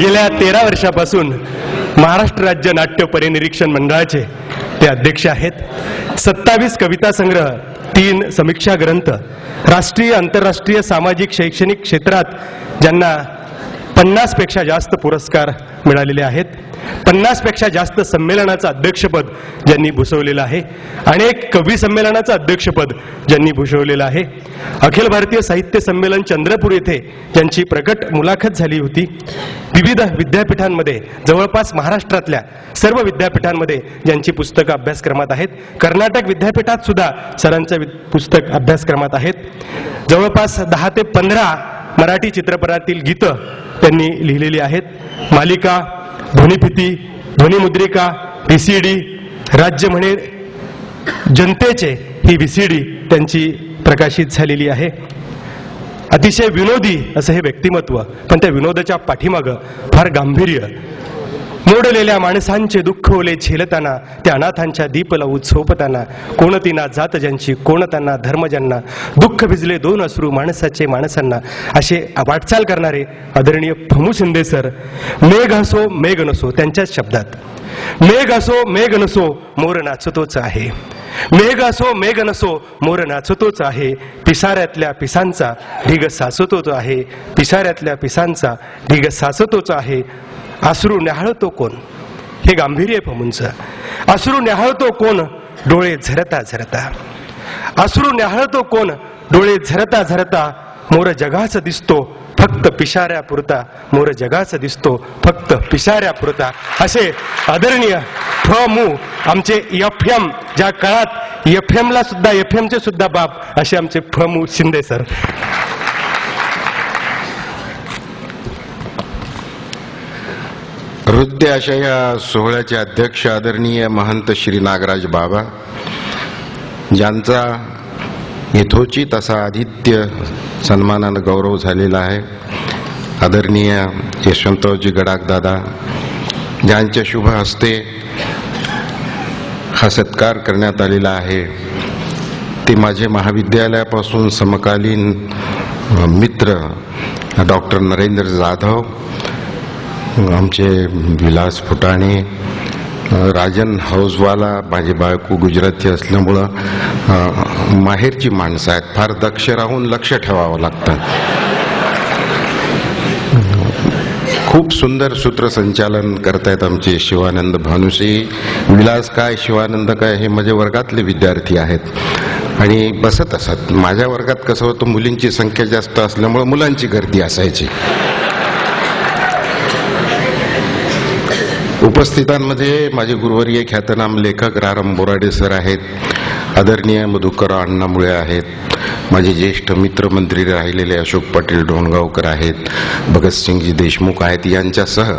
गेल्या तेरा वर्षापासून महाराष्ट्र राज्य नाट्य परिनिरीक्षण मंडळाचे ते अध्यक्ष आहेत. सत्तावीस कविता संग्रह तीन समीक्षा ग्रंथ राष्ट्रीय आंतरराष्ट्रीय सामाजिक शैक्षणिक क्षेत्रात ज्यांना पन्नासपेक्षा जास्त पुरस्कार मिळालेले आहेत. पन्नासपेक्षा जास्त संमेलनाचं अध्यक्षपद ज्यांनी भूषवलेलं आहे. अनेक कवी संमेलनाचं अध्यक्षपद ज्यांनी भूषवलेलं आहे. अखिल भारतीय साहित्य संमेलन चंद्रपूर येथे ज्यांची प्रकट मुलाखत झाली होती. विविध विद्यापीठांमध्ये जवळपास महाराष्ट्रातल्या सर्व विद्यापीठांमध्ये ज्यांची पुस्तकं अभ्यासक्रमात आहेत. कर्नाटक विद्यापीठात सुद्धा सरांचं वि- पुस्तक अभ्यासक्रमात आहेत. जवळपास दहा ते पंधरा मराठी चित्रपटातील गीतं त्यांनी लिहिलेली आहेत. मालिका ध्वनिफिती ध्वनिमुद्रिका व्हीसीडी राज्य म्हणे जनतेचे ही व्हीसीडी त्यांची प्रकाशित झालेली आहे. अतिशय विनोदी असं हे व्यक्तिमत्व पण त्या विनोदाच्या पाठीमागं फार गांभीर्य मोडलेल्या माणसांचे दुःख ओले झेलताना त्या अनाथांच्या दीप लावून झोपताना कोणतीना जात ज्यांची कोणतांना धर्म ज्यांना दुःख भिजले दोन अश्रू माणसाचे माणसांना असे वाटचाल करणारे आदरणीय फमू शिंदे सर मेघ असो मेघ नसो त्यांच्याच शब्दात. मेघ असो मेघ नसो मोर नाचतोच आहे. मेघ असो मेघ नसो मोर नाचतोच आहे. पिसाऱ्यातल्या पिसांचा ढिग साचतोच आहे. पिसाऱ्यातल्या पिसांचा ढिग साचतोच आहे. अश्रू न्याहाळतो कोण? हे गांभीर्य आहे फमुंचं. अश्रू न्याहाळतो कोण? डोळे झरता झरता. अश्रू न्याहाळतो कोण? डोळे झरता झरता. मोर जगाच दिसतो फक्त पिशाऱ्या पुरता मोर जगाच दिसतो फक्त पिशाऱ्या पुरता असे आदरणीय फ मू आमचे एफ एम ज्या काळात एफ ला सुद्धा एफ चे सुद्धा बाप असे आमचे फ मू शिंदे सर. हृदय अशा या सोहळ्याचे अध्यक्ष आदरणीय महंत श्री नागराज बाबा ज्यांचा यथोचित असा आदित्य सन्मानानं गौरव झालेला आहे. आदरणीय यशवंतरावजी गडाकदादा ज्यांच्या शुभ हस्ते हा सत्कार करण्यात आलेला आहे. ते माझे महाविद्यालयापासून समकालीन मित्र डॉक्टर नरेंद्र जाधव आमचे विलास फुटाणे राजन हाऊसवाला माझी बायको गुजराती असल्यामुळं माहेरची माणसं आहेत. फार दक्ष राहून लक्ष ठेवावं लागतं. खूप सुंदर सूत्रसंचालन करतायत आमचे शिवानंद भानुसे. विलास काय शिवानंद काय हे माझे वर्गातले विद्यार्थी आहेत. आणि बसत असत. माझ्या वर्गात कसं होतं मुलींची संख्या जास्त असल्यामुळं मुलांची गर्दी असायची. उपस्थितांमध्ये माझे गुरुवर्गीय ख्यातनाम लेखक रारम बोराडे सर आहेत आदरणीय मधुकर अण्णामुळे आहेत माझे ज्येष्ठ मित्रमंत्री राहिलेले अशोक पाटील डोणगावकर आहेत भगतसिंगजी देशमुख आहेत यांच्यासह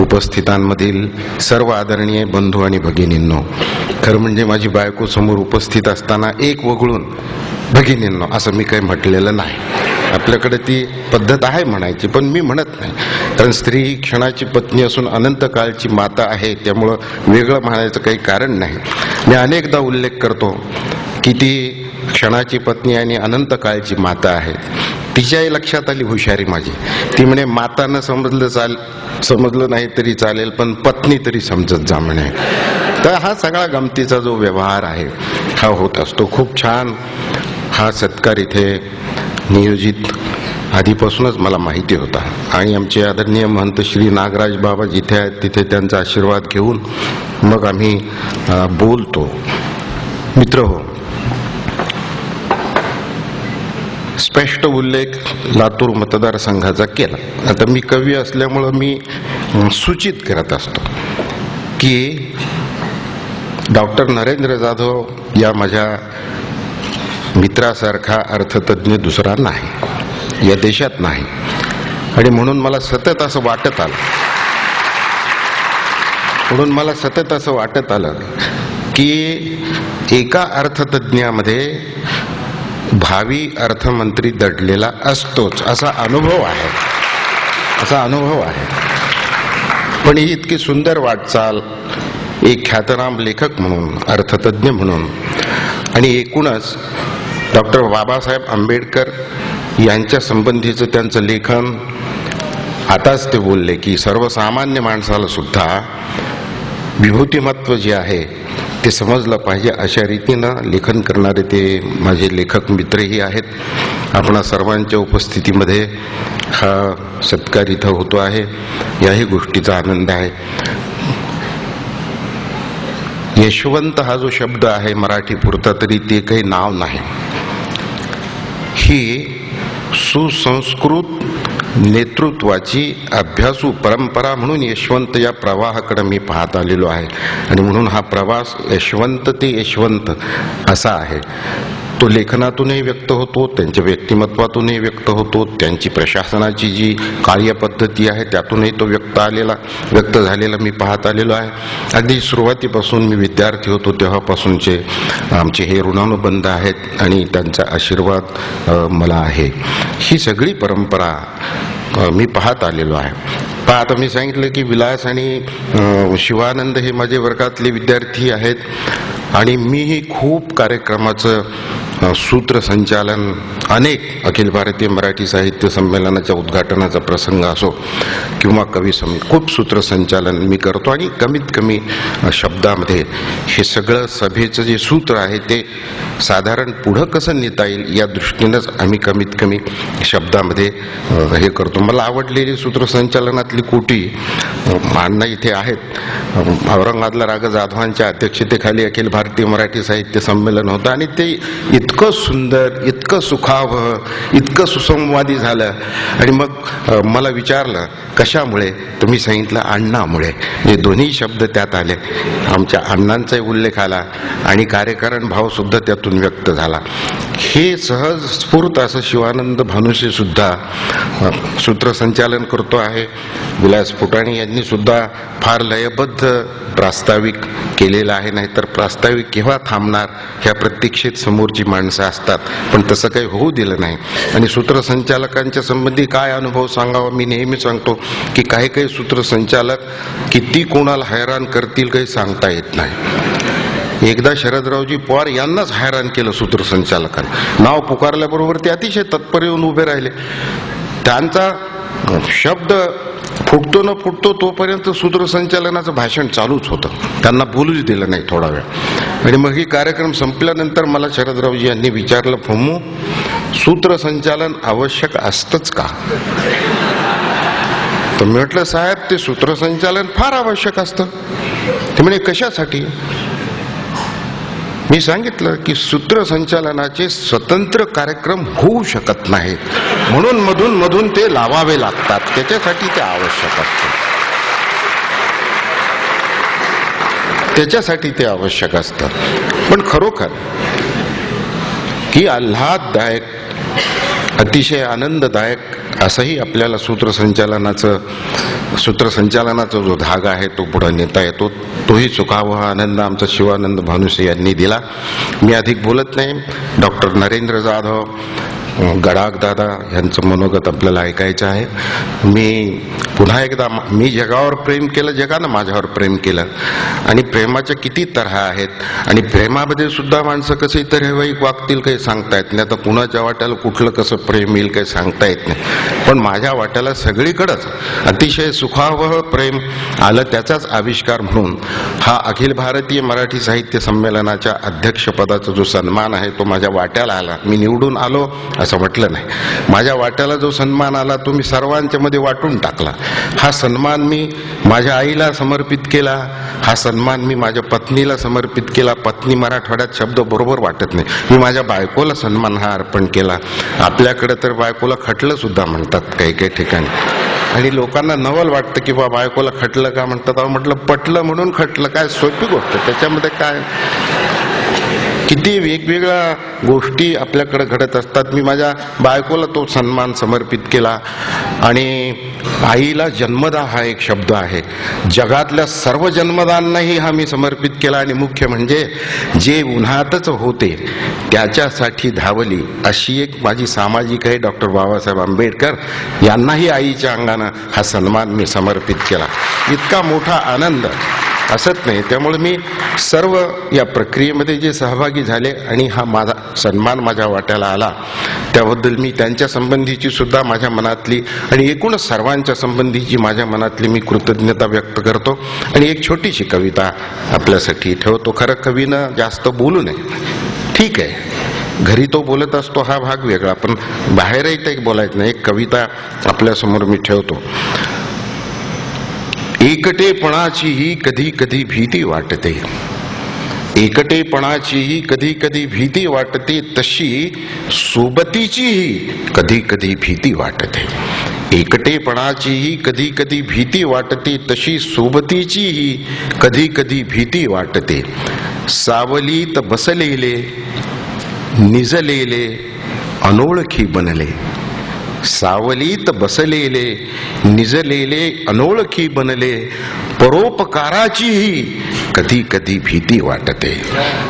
उपस्थितांमधील सर्व आदरणीय बंधू आणि भगिनींनो खरं म्हणजे माझी बायको समोर उपस्थित असताना एक वगळून भगिनींनो असं मी काही म्हटलेलं नाही. आपल्याकडे ती पद्धत आहे म्हणायची पण मी म्हणत नाही. कारण स्त्री ही क्षणाची पत्नी असून अनंत काळची माता आहे त्यामुळं वेगळं म्हणायचं काही कारण नाही. मी अनेकदा उल्लेख करतो की ती क्षणाची पत्नी आणि अनंत काळची माता आहे. तिच्याही लक्षात आली हुशारी माझी. ती म्हणे मातानं समजलं चाल समजलं नाही तरी चालेल पण पत्नी तरी समजत जा म्हणे. तर हा सगळा गमतीचा जो व्यवहार आहे हा होत असतो. खूप छान हा सत्कार इथे नियोजित आधीपासूनच मला माहिती होता. आणि आमचे आदरणीय महंत श्री नागराज बाबा जिथे आहेत तिथे त्यांचा आशीर्वाद घेऊन मग आम्ही बोलतो. मित्र हो स्पष्ट उल्लेख लातूर मतदारसंघाचा केला. आता मी कवी असल्यामुळं मी सूचित करत असतो की डॉक्टर नरेंद्र जाधव या माझ्या मित्रासारखा अर्थतज्ञ दुसरा नाही. या देशात नाही. आणि म्हणून मला सतत असं वाटत आलं. म्हणून मला सतत असं वाटत आलं की एका अर्थतज्ञामध्ये भावी अर्थमंत्री दडलेला असतोच असा अनुभव आहे. असा अनुभव आहे. पण ही इतकी सुंदर वाटचाल एक ख्यातनाम लेखक म्हणून अर्थतज्ञ म्हणून आणि एकूणच डॉक्टर बाबासाहेब आंबेडकर यांच्या संबंधीचं त्यांचं लेखन. आताच ते बोलले की सर्वसामान्य माणसाला सुद्धा विभूतिमत्व जे आहे ते समजलं पाहिजे. अशा रीतीनं लेखन करणारे ते माझे लेखक मित्रही आहेत. आपणा सर्वांच्या उपस्थितीमध्ये हा सत्कार इथं होतो आहे. याही गोष्टीचा आनंद आहे. यशवंत हा जो शब्द आहे मराठी पुरता तरी ते काही नाव नाही. ही सुसंस्कृत नेतृत्वाची अभ्यासू परंपरा म्हणून यशवंत या प्रवाहाकडे मी पाहत आलेलो आहे. आणि म्हणून हा प्रवास यशवंत ते यशवंत असा आहे. तो लेखनातूनही व्यक्त होतो त्यांच्या व्यक्तिमत्वातूनही व्यक्त होतो त्यांची प्रशासनाची जी कार्यपद्धती आहे त्यातूनही तो व्यक्त आलेला व्यक्त झालेला मी पाहत आलेलो आहे. अगदी सुरुवातीपासून मी विद्यार्थी होतो तेव्हापासूनचे आमचे हे ऋणानुबंध आहेत आणि त्यांचा आशीर्वाद मला आहे. ही सगळी परंपरा मी पाहत आलेलो आहे. पण आता मी सांगितलं की विलास आणि शिवानंद हे माझे वर्गातले विद्यार्थी आहेत. आणि मीही खूप कार्यक्रमाचं सूत्रसंचालन अनेक अखिल भारतीय मराठी साहित्य संमेलनाच्या उद्घाटनाचा प्रसंग असो किंवा कवी सम खूप सूत्रसंचालन मी करतो आणि कमीत कमी शब्दामध्ये हे सगळं सभेचं जे सूत्र आहे ते साधारण पुढं कसं नेता येईल या दृष्टीनंच आम्ही कमीत कमी शब्दामध्ये हे करतो. मला आवडलेली सूत्रसंचालनातली कोटी अण्णा इथे आहेत. औरंगाबादला राग जाधवांच्या अध्यक्षतेखाली अखिल भारतीय मराठी साहित्य संमेलन होतं आणि ते इतकं सुंदर इतकं सुखावह इतकं सुसंवादी झालं. आणि मग मला विचारलं कशामुळे? तर मी सांगितलं अण्णामुळे. हे दोन्ही शब्द त्यात आले. आमच्या अण्णांचाही उल्लेख आला आणि कार्यकारण भावसुद्धा त्यातून व्यक्त झाला. हे सहज स्फूर्त असं शिवानंद भानुसे सुद्धा सूत्रसंचालन करतो आहे. विलास फुटाणे यांनी सुद्धा फार लयबद्ध प्रास्ताविक केलेलं आहे. नाहीतर प्रास्ताविक केव्हा थांबणार ह्या प्रतीक्षेत समोरची माणसं असतात. पण तसं काही होऊ दिलं नाही. आणि सूत्रसंचालकांच्या संबंधी काय अनुभव सांगावा? मी नेहमी सांगतो की काही काही सूत्रसंचालक किती कोणाला हैराण करतील काही सांगता येत नाही. एकदा शरदरावजी पवार यांनाच हैराण केलं सूत्रसंचालकांना. नाव पुकारल्याबरोबर ते अतिशय तत्पर येऊन उभे राहिले. त्यांचा शब्द फुटतो न फुटतो तोपर्यंत सूत्रसंचालनाचं भाषण चालूच होतं. त्यांना बोलूच दिलं नाही थोडा वेळ. आणि मग ही कार्यक्रम संपल्यानंतर मला शरदरावजी यांनी विचारलं फमू सूत्रसंचालन आवश्यक असतंच का? तर मी म्हटलं साहेब ते सूत्रसंचालन फार आवश्यक असतं. ते म्हणजे कशासाठी? मी सांगितलं की सूत्रसंचालनाचे स्वतंत्र कार्यक्रम होऊ शकत नाहीत. म्हणून मधून मधून ते लावावे लागतात. त्याच्यासाठी ते आवश्यक असतं. त्याच्यासाठी ते आवश्यक असतं. पण खरोखर की आल्हाददायक अतिशय आनंददायक असंही आपल्याला सूत्रसंचालनाचं सूत्रसंचालनाचा जो धागा आहे तो पुढे नेता येतो. तोही सुखावह आनंद आमचा शिवानंद भानुसे यांनी दिला. मी अधिक बोलत नाही. डॉक्टर नरेंद्र जाधव गडाख दादा यांचं मनोगत आपल्याला ऐकायचं आहे. मी पुन्हा एकदा मी जगावर प्रेम केलं जगानं माझ्यावर प्रेम केलं. आणि प्रेमाच्या किती तऱ्हा आहेत. आणि प्रेमामध्ये सुद्धा माणसं कसे तऱ्हेवाईक वागतील काही सांगता येत नाही. आता कुणाच्या वाट्याला कुठलं कसं प्रेम येईल काही सांगता येत नाही. पण माझ्या वाट्याला सगळीकडंच अतिशय सुखावह प्रेम आलं त्याचाच आविष्कार म्हणून. हा अखिल भारतीय मराठी साहित्य संमेलनाच्या अध्यक्षपदाचा जो सन्मान आहे तो माझ्या वाट्याला आला. मी निवडून आलो असं म्हटलं नाही. माझ्या वाट्याला जो सन्मान आला तो मी सर्वांच्या मध्ये वाटून टाकला. हा सन्मान मी माझ्या आईला समर्पित केला. हा सन्मान मी माझ्या पत्नीला समर्पित केला. पत्नी मराठवाड्यात शब्द बरोबर वाटत नाही. मी माझ्या बायकोला सन्मान हा अर्पण केला. आपल्याकडे तर बायकोला खटलं सुद्धा म्हणतात काही काही ठिकाणी. आणि लोकांना नवल वाटतं की बा बायकोला खटलं का म्हणतात? म्हटलं पटलं म्हणून खटलं. काय सोपी गोष्ट. त्याच्यामध्ये काय? किती वेगवेगळ्या गोष्टी आपल्याकडे घडत असतात. मी माझ्या बायकोला तो सन्मान समर्पित केला. आणि आईला जन्मदा हा एक शब्द आहे. जगातल्या सर्व जन्मदांनाही हा मी समर्पित केला. आणि मुख्य म्हणजे जे उन्हातच होते त्याच्यासाठी धावली अशी एक माझी सामाजिक आहे. डॉक्टर बाबासाहेब आंबेडकर यांनाही आईच्या अंगानं हा सन्मान मी समर्पित केला. इतका मोठा आनंद. असत नाही. त्यामुळे मी सर्व या प्रक्रियेमध्ये जे सहभागी झाले आणि हा माझा सन्मान माझ्या वाट्याला आला त्याबद्दल मी त्यांच्या संबंधीची सुद्धा माझ्या मनातली आणि एकूणच सर्वांच्या संबंधीची माझ्या मनातली मी कृतज्ञता व्यक्त करतो. आणि एक छोटीशी कविता आपल्यासाठी ठेवतो. खरं कवीनं जास्त बोलू नये. ठीक आहे. घरी तो बोलत असतो हा भाग वेगळा. पण बाहेरही ते बोलायचं नाही. एक कविता आपल्यासमोर मी ठेवतो. एकटेपणाचीही कधी कधी भीती वाटते. एकटेपणाचीही कधी कधी भीती वाटते तशी सोबतीचीही कधी कधी भीती वाटते. एकटेपणाचीही कधी कधी भीती वाटते तशी सोबतीचीही कधी कधी भीती वाटते. सावलीत बसलेले निजलेले अनोळखी बनले. सावलीत बसलेले निजलेले अनोळखी बनले परोपकाराचीही कधी कधी भीती वाटते.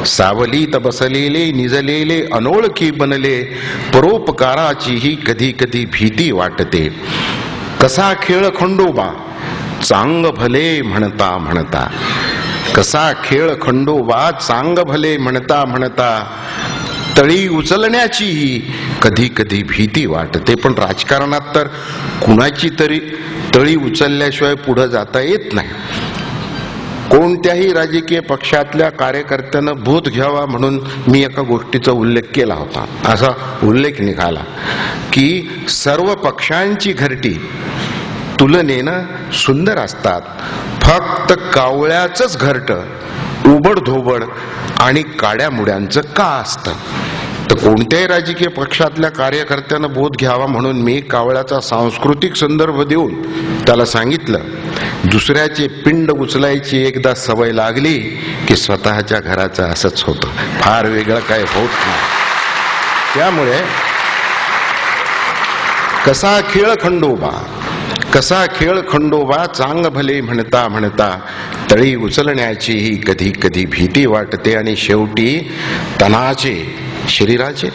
सावलीत बसलेले निजलेले अनोळखी बनले परोपकाराचीही कधी कधी भीती वाटते. कसा खेळ खंडोबा? चांग भले म्हणता म्हणता. कसा खेळ खंडोबा? चांग भले म्हणता म्हणता. तळी उचलण्याचीही कधी कधी भीती वाटते. पण राजकारणात तर कुणाची तरी तळी उचलल्याशिवाय पुढं जाता येत नाही. कोणत्याही राजकीय पक्षातल्या कार्यकर्त्यानं बोध घ्यावा म्हणून मी एका गोष्टीचा उल्लेख केला होता. असा उल्लेख निघाला की सर्व पक्षांची घरटी तुलनेनं सुंदर असतात. फक्त कावळ्याचंच घरट उबडधोबड आणि काड्या मुड्यांचं का असतं? तर कोणत्याही राजकीय पक्षातल्या कार्यकर्त्यानं बोध घ्यावा म्हणून मी कावळ्याचा सांस्कृतिक संदर्भ देऊन त्याला सांगितलं दुसऱ्याचे पिंड उचलायची एकदा सवय लागली की स्वतःच्या घराचं असंच होतं. फार वेगळं काय होत नाही. त्यामुळे कसा खेळ खंडोबा? कसा खेळ खंडोबा? चांग भले म्हणता म्हणता तळी उचलण्याचीही कधी कधी भीती वाटते आणि शेवटी तनाचे शरीराचे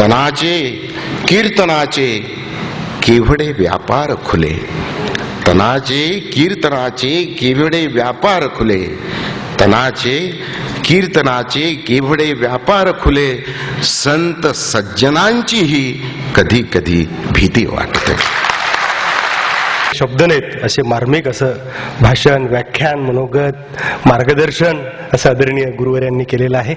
तनाचे कीर्तनाचे केवढे व्यापार खुले. तनाचे कीर्तनाचे केवढे व्यापार खुले. तनाचे कीर्तनाचे केवढे व्यापार खुले. संत सज्जनांचीही कधी कधी भीती वाटते. शब्द नाहीत. असे मार्मिक असं भाषण व्याख्यान मनोगत मार्गदर्शन असं आदरणीय गुरुवर यांनी केलेलं आहे.